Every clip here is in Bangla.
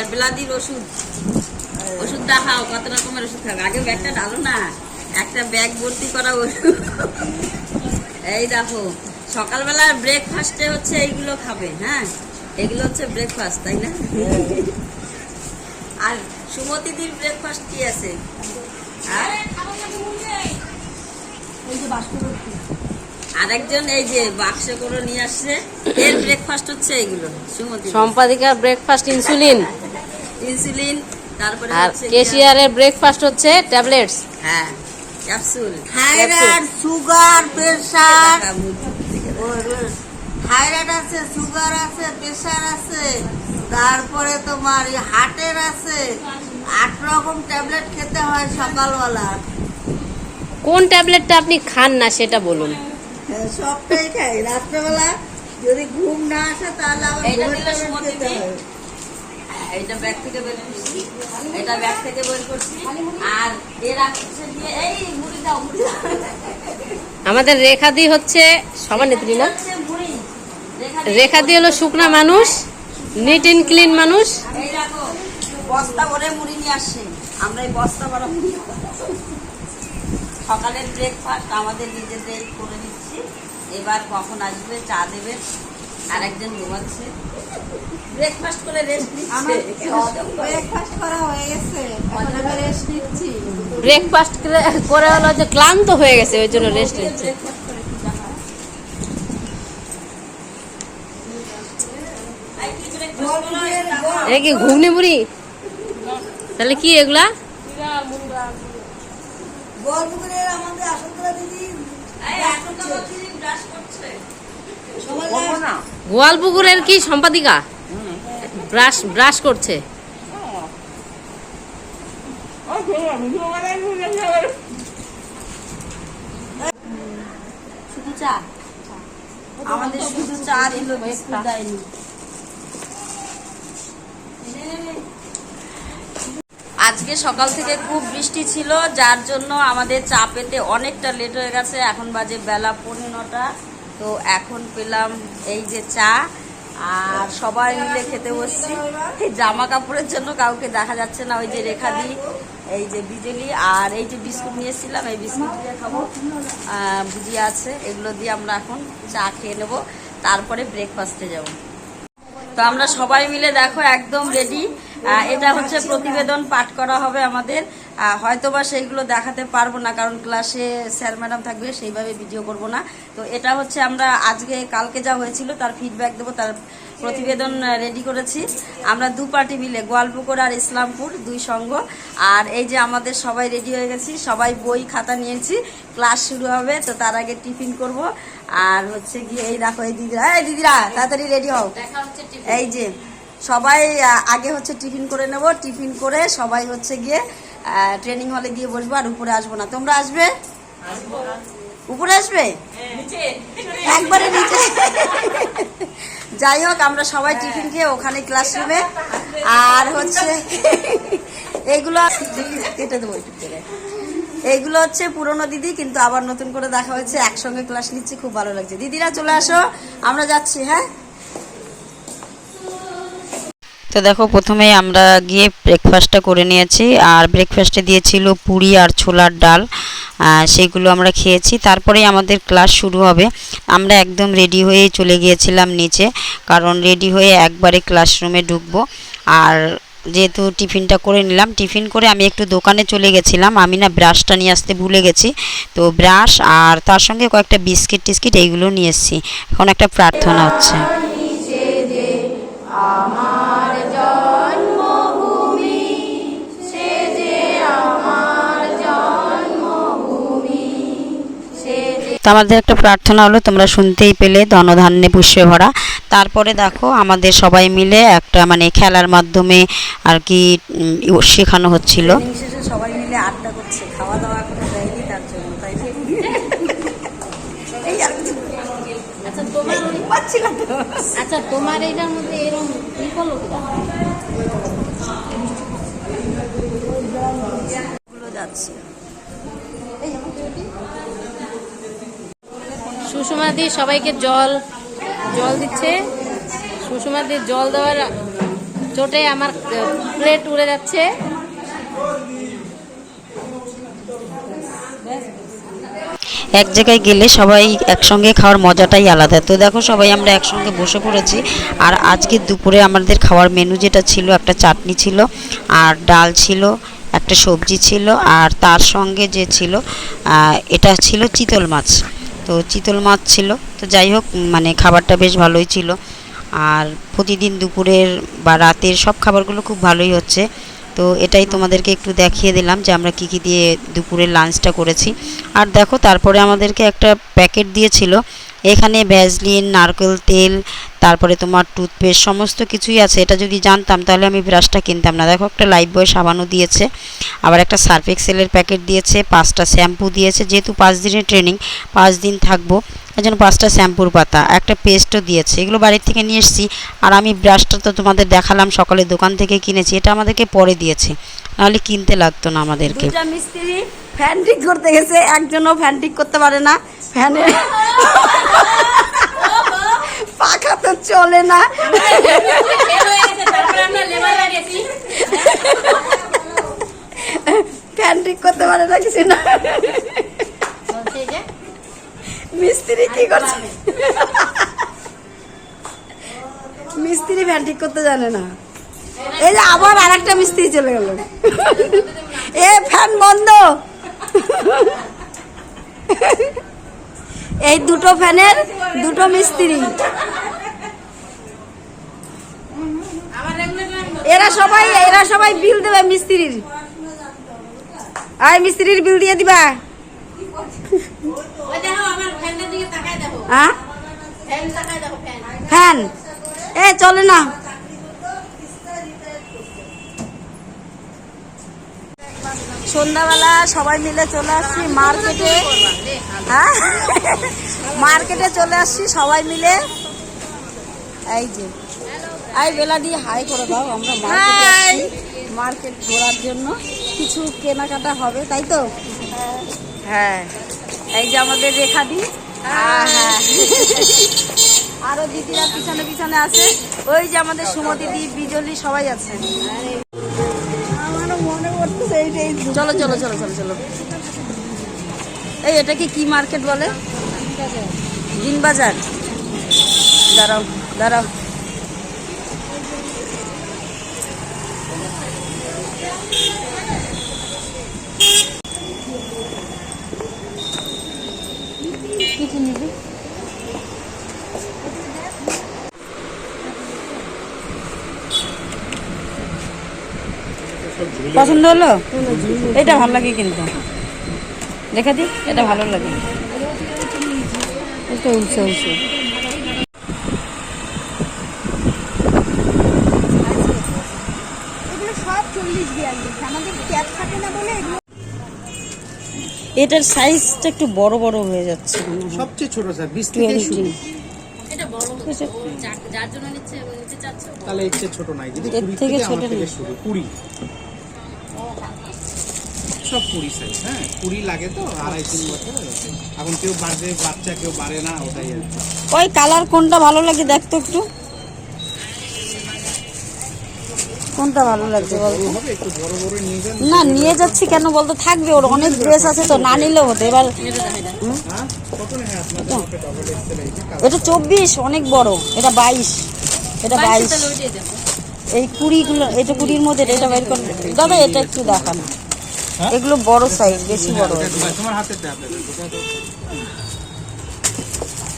আর বিলাদির ওষুধ। ওষুধটা খাও, কত রকমের ওষুধ খাও আগে ব্যাগটা ডালো না? একটা ব্যাগ ভর্তি করা ওষুধ। এই দেখো, সকালবেলার ব্রেকফাস্টে হচ্ছে এইগুলো খাবে হ্যাঁ? এগুলো হচ্ছে ব্রেকফাস্ট তাই না? আর সুমতিদির ব্রেকফাস্ট কি আছে? আর? আরেকজন এই যে বাক্স করে নিয়ে আসছে, এর ব্রেকফাস্ট হচ্ছে এইগুলো সুমতি সম্পাদিকার ব্রেকফাস্ট ইনসুলিন ইনসুলিন তারপরে আর কেশিয়ারের ব্রেকফাস্ট হচ্ছে ট্যাবলেটস হ্যাঁ capsule thyroid sugar pressure thyroid আছে সুগার আছে প্রেসার আছে। তারপরে তোমার হার্টের আছে। আট রকম ট্যাবলেট খেতে হয় সকালবেলা। কোন ট্যাবলেটটা আপনি খান না সেটা বলুন। হ্যাঁ, সবটাই খাই। রাত্রেবেলা যদি ঘুম না আসে তাহলে আবার খেতে হয়। এটা ব্যাগ থেকে বের করছি এটা ব্যাগ থেকে বের করছি আর এর হচ্ছে দিয়ে এই মুড়ি দাও মুড়ি দাও। আমাদের রেখাদি হচ্ছে সভানেত্রী না? রেখা দিয়ে- রেখাদি হলো শুকনা মানুষ নিট এন্ড ক্লিন মানুষ। বস্তা ভরে মুড়ি নিয়ে আসছে। আমরা এই বস্তা ভরা মুড়ি সকালের ব্রেকফাস্ট আমাদের নিজেদের করে নিচ্ছি। এবার কখন আসবে চা দেবে আর একজন ঘুমাচ্ছে। ব্রেকফাস্ট করে রেস্ট আমার ব্রেকফাস্ট করা হয়ে গেছে। এখন আমি রেস্ট নিচ্ছি। ব্রেকফাস্ট করে হলো যে ক্লান্ত হয়ে গেছে ওই জন্য রেস্ট নিচ্ছে। এটা কি ঘুগনি মুড়ি? তাহলে কি এগুলা? আমাদের দিদি ব্রাশ করছে। গোয়ালপুকুরের কি সম্পাদিকা? ব্রাশ ব্রাশ করছে। আজকে সকাল থেকে খুব বৃষ্টি ছিল, যার জন্য আমাদের চা পেতে অনেকটা লেট হয়ে গেছে। এখন বাজে বেলা পৌনে নটা। তো এখন পেলাম এই যে চা, আর সবাই মিলে খেতে বসছি। এই জামা কাপড়ের জন্য কাউকে দেখা যাচ্ছে না, ওই যে রেখা দি, এই যে বিজলি, আর এই যে বিস্কুট নিয়ে এসেছিলাম, এই বিস্কুট দিয়ে খাব। ভুজিয়া আছে, এগুলো দিয়ে আমরা এখন চা খেয়ে নেব, তারপরে ব্রেকফাস্টে যাব। তো আমরা সবাই মিলে দেখো একদম রেডি এটা হচ্ছে প্রতিবেদন পাঠ করা হবে আমাদের। হয়তোবা সেইগুলো দেখাতে পারব না কারণ ক্লাসে স্যার ম্যাডাম থাকবে সেইভাবে ভিডিও করব না। তো এটা হচ্ছে আমরা আজকে কালকে যা হয়েছিল তার ফিডব্যাক দেবো তার প্রতিবেদন রেডি করেছি। আমরা দু পার্টি মিলে গোয়ালপুকুর আর ইসলামপুর দুই সংঘ আর এই যে আমাদের সবাই রেডি হয়ে গেছি সবাই বই খাতা নিয়েছি ক্লাস শুরু হবে তো তার আগে টিফিন করব। আর হচ্ছে গিয়ে এই দেখো এই দিদিরা এই দিদিরা তাড়াতাড়ি রেডি হও। এই যে সবাই আগে হচ্ছে টিফিন করে নেব। টিফিন করে সবাই হচ্ছে গিয়ে ট্রেনিং হলে গিয়ে বসবো আর উপরে আসব না। তোমরা আসবে? উপরে আসবে? একবারে নিচে। যাই হোক, আমরা সবাই টিফিন খেয়ে ওখানে ক্লাসরুমে আর হচ্ছে, এইগুলো কেটে দেবো। এইগুলো হচ্ছে পুরনো দিদি, কিন্তু আবার নতুন করে দেখা হয়েছে। একসঙ্গে ক্লাস নিচ্ছি, খুব ভালো লাগছে। দিদিরা চলে আসো, আমরা যাচ্ছি হ্যাঁ? তো দেখো প্রথমে আমরা গিয়ে ব্রেকফাস্টটা করে নিয়েছি। আর ব্রেকফাস্টে দিয়েছিল পুরি আর ছোলার ডাল। আহ, সেইগুলো আমরা খেয়েছি। তারপরেই আমাদের ক্লাস শুরু হবে। আমরা একদম রেডি হয়ে চলে গিয়েছিলাম নিচে কারণ রেডি হয়ে একবারে ক্লাসরুমে ঢুকবো। আর যেহেতু টিফিনটা করে নিলাম টিফিন করে আমি একটু দোকানে চলে গেছিলাম। আমি না ব্রাশটা নিয়ে আসতে ভুলে গেছি। তো ব্রাশ আর তার সঙ্গে কয়েকটা বিস্কিট টিস্কিট এইগুলো নিয়ে এসেছি। এখন একটা প্রার্থনা হচ্ছে। তো আমাদের একটা প্রার্থনা হলো তোমরা শুনতেই পেলে ধনধান্যে পুষ্পে ভরা। তারপরে দেখো আমাদের সবাই মিলে একটা মানে খেলার মাধ্যমে আর কি শেখানো হচ্ছিল। সবাই মিলে আড্ডা করছে খাওয়া দাওয়া এখনও দেয়নি তার জন্য তাই আচ্ছা তোমার আচ্ছা তোমার মধ্যে এরকম কি করল যাচ্ছে। সুষমা দি সবাইকে জল জল দিচ্ছে। সুষমা দি জল দেওয়ার চোটে আমার প্লেট উড়ে যাচ্ছে। এক জায়গায় গেলে সবাই একসঙ্গে খাওয়ার মজাটাই আলাদা। তো দেখো সবাই আমরা একসঙ্গে বসে পড়েছি। আর আজকে দুপুরে আমাদের খাওয়ার মেনু যেটা ছিল, একটা চাটনি ছিল, আর ডাল ছিল, একটা সবজি ছিল, আর তার সঙ্গে যে ছিল এটা ছিল চিতল মাছ। তো চিতল মাছ ছিল। তো যাই হোক মানে খাবারটা বেশ ভালোই ছিল। আর প্রতিদিন দুপুরের বা রাতের সব খাবারগুলো খুব ভালোই হচ্ছে। তো এটাই তোমাদেরকে একটু দেখিয়ে দিলাম যে আমরা কী কী দিয়ে দুপুরের লাঞ্চটা করেছি। আর দেখো, তারপরে আমাদেরকে একটা প্যাকেট দিয়েছিল। এখানে ভ্যাজলিন, নারকেল তেল, তারপরে তোমার টুথপেস্ট সমস্ত কিছুই আছে। এটা যদি জানতাম, তাহলে আমি ব্রাশটা কিনতাম না। দেখো, একটা লাইফ বয় সাবানও দিয়েছে, আবার একটা সার্ফ এক্সেলের প্যাকেট দিয়েছে, পাঁচটা শ্যাম্পু দিয়েছে। যেহেতু পাঁচ দিনের ট্রেনিং পাঁচ দিন থাকব। এই জন্য পাঁচটা শ্যাম্পুর পাতা, একটা পেস্টও দিয়েছে। এগুলো বাড়ির থেকে নিয়ে এসেছি। আর আমি ব্রাশটা তো তোমাদের দেখালাম সকালে দোকান থেকে কিনেছি। এটা আমাদেরকে পরে দিয়েছে। নাহলে কিনতে লাগতো না আমাদেরকে। মিস্ত্রি ফ্যান ঠিক করতে গেছে, একজনও ফ্যান ঠিক করতে পারে না। ফ্যানে পাখা তো চলে না। ফ্যান ঠিক করতে পারে না কিছু না। মিস্ত্রি কি করছে? মিস্ত্রি ফ্যান ঠিক করতে জানে না। এই যে আবার আর একটা মিস্ত্রি চলে গেল। এ ফ্যান বন্ধ। এই দুটো ফ্যানের দুটো মিস্ত্রি। এরা সবাই এরা সবাই বিল দেবে মিস্ত্রির। আয় মিস্ত্রির বিল দিয়ে দিবা। হ্যাঁ ফ্যান। এ চলে না। সন্ধ্যাবেলা সবাই মিলে চলে আসছি মার্কেটে। হ্যাঁ মার্কেটে চলে আসছি সবাই মিলে। এই যে। এই বেলা দিয়ে হাই করে দাও আমরা মার্কেটে মার্কেট ঘোরার জন্য কিছু কেনাকাটা হবে তাই তো? হ্যাঁ। এই যে আমাদের রেখা দি। হ্যাঁ আরও দিদিরা পিছনে পিছনে আছে। ওই যে আমাদের সুমতি দি বিজলি সবাই আছে। মনে চলো চলো চলো চলো চলো। এই এটাকে কি মার্কেট বলে? দিনবাজার। দাঁড়াও দাঁড়াও। পছন্দ হলো? এটা ভালো লাগে কিন্তু। দেখা দি এটা ভালো লাগে। এটা উলসে উলসে এটার সাইজটা একটু বড় বড় হয়ে যাচ্ছে সবচেয়ে ছোট স্যার বিশ থেকে শুরু। 20 তাহলে এর চেয়ে ছোট নাই। যদি থেকে থেকে ছোট থেকে শুরু কুড়ি। সব কুড়ি সাইজ হ্যাঁ? কুড়ি লাগে তো আড়াই তিন বছর এখন কেউ বাড়ে বাচ্চা কেউ বাড়ে না ওটাই আর ওই কালার কোনটা ভালো লাগে দেখ তো একটু। কোনটা ভালো লাগছে বল বড় হবে একটু বড় বড় নিয়ে না নিয়ে যাচ্ছি কেন বলতো থাকবে ওর অনেক ড্রেস আছে তো না নিলেও হতো। এবার হ্যাঁ? এটা চব্বিশ অনেক বড়। এটা বাইশ। এটা বাইশ এই কুড়িগুলো এটা কুড়ির মধ্যে এটা বাইর করে দাদা এটা একটু দেখান? এগুলো বড় সাইজ বেশি বড় তোমার- তোমার হাতে ট্যাবলেট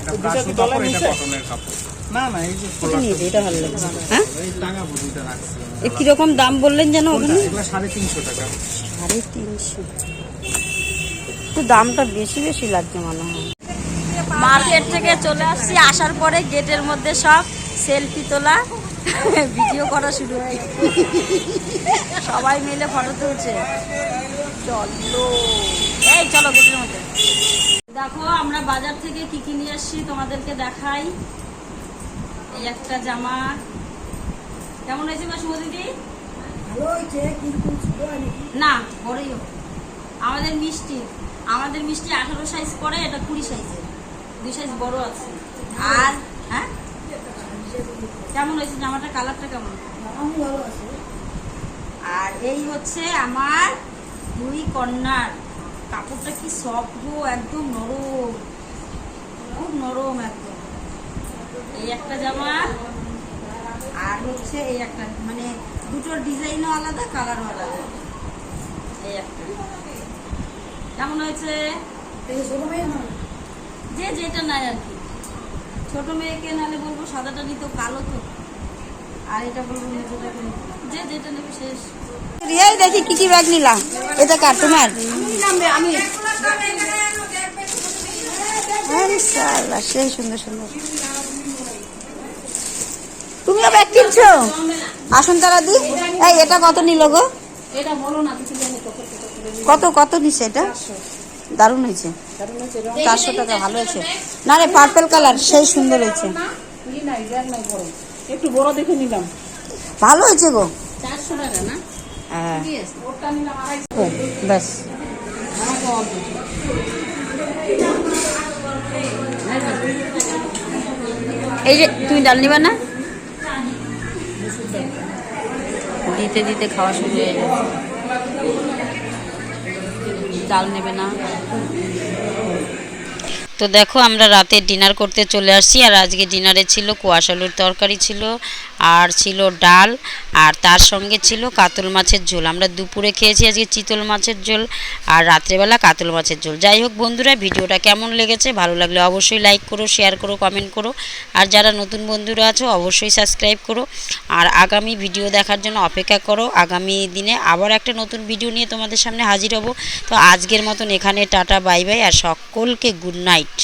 এটা ব্রাশের কাপড় এটা কটনের কাপড়। না না এই যে এটা নিয়ে এটা ভালো লাগছে হ্যাঁ? এই টাঙা বুঝিটা রাখছি এ কীরকম দাম বললেন যেন ওখানে এগুলো সাড়ে তিনশো টাকা। সাড়ে তিনশো। একটু দামটা বেশি বেশি লাগছে মনে হয়। মার্কেট থেকে চলে আসছি আসার পরে গেটের মধ্যে সব সেলফি তোলা। ভিডিও করা শুরু হয়ে। গেছে সবাই মিলে ফটো তুলছে। চলো। এই চলো গেটের মধ্যে দেখো আমরা বাজার থেকে কি কি নিয়ে আসছি তোমাদেরকে দেখাই। এই একটা জামা। কেমন হয়েছে বা শুভ দিদি? না বড়ই আমাদের মিষ্টি। আমাদের মিষ্টি আঠারো সাইজ পরে এটা কুড়ি সাইজের দুই সাইজ বড় আছে। আর কেমন হয়েছে জামাটার কালারটা কেমন? আর এই হচ্ছে আমার দুই কন্যার। কাপড়টা কি সফট গো? একদম নরম। খুব নরম একদম। এই একটা জামা আর হচ্ছে এই একটা মানে দুটোর ডিজাইনও আলাদা কালারও আলাদা। এই একটা। কেমন হয়েছে? যে যেটা নাই আর কি। ছোট মেয়েকে নালে বলব সাদাটা নিতে কালো তো। আর এটা বলব যে যেটা নেবে শেষ এই দেখি কি কি ব্যাগ নিলাম। এটা কার তোমার? সেই সুন্দর সুন্দর। তুমিও ব্যাগ কিনছো? আসুন তারা দি। এই এটা কত নিল গো? কত কত নিছে এটা? দারুণ হয়েছে। চারশো টাকা, ভালো হয়েছে। না রে পার্পল কালার সেই সুন্দর হয়েছে। একটু বড় দেখে নিলাম ভালো হয়েছে গো। চারশো টাকা হ্যাঁ। আড়াই ব্যাস। এই যে, তুমি ডাল নিবা না? দিতে দিতে খাওয়া শুরু হয়ে যাবে ডাল নেবে না। তো দেখো আমরা রাতে ডিনার করতে চলে আসছি আর আজকে ডিনারে ছিল কুয়াশালুর তরকারি ছিল আর ছিল ডাল আর তার সঙ্গে ছিল কাতল মাছের ঝোল। আমরা দুপুরে খেয়েছি আজকে চিতল মাছের ঝোল আর রাত্রেবেলা কাতল মাছের ঝোল। যাই হোক বন্ধুরা, ভিডিওটা কেমন লেগেছে ভালো লাগলে অবশ্যই লাইক করো শেয়ার করো কমেন্ট করো। আর যারা নতুন বন্ধুরা আছো, অবশ্যই সাবস্ক্রাইব করো। আর আগামী ভিডিও দেখার জন্য অপেক্ষা করো। আগামী দিনে আবার একটা নতুন ভিডিও নিয়ে তোমাদের সামনে হাজির হব। তো আজকের মতন এখানে টাটা বাই বাই আর সকলকে গুড নাইট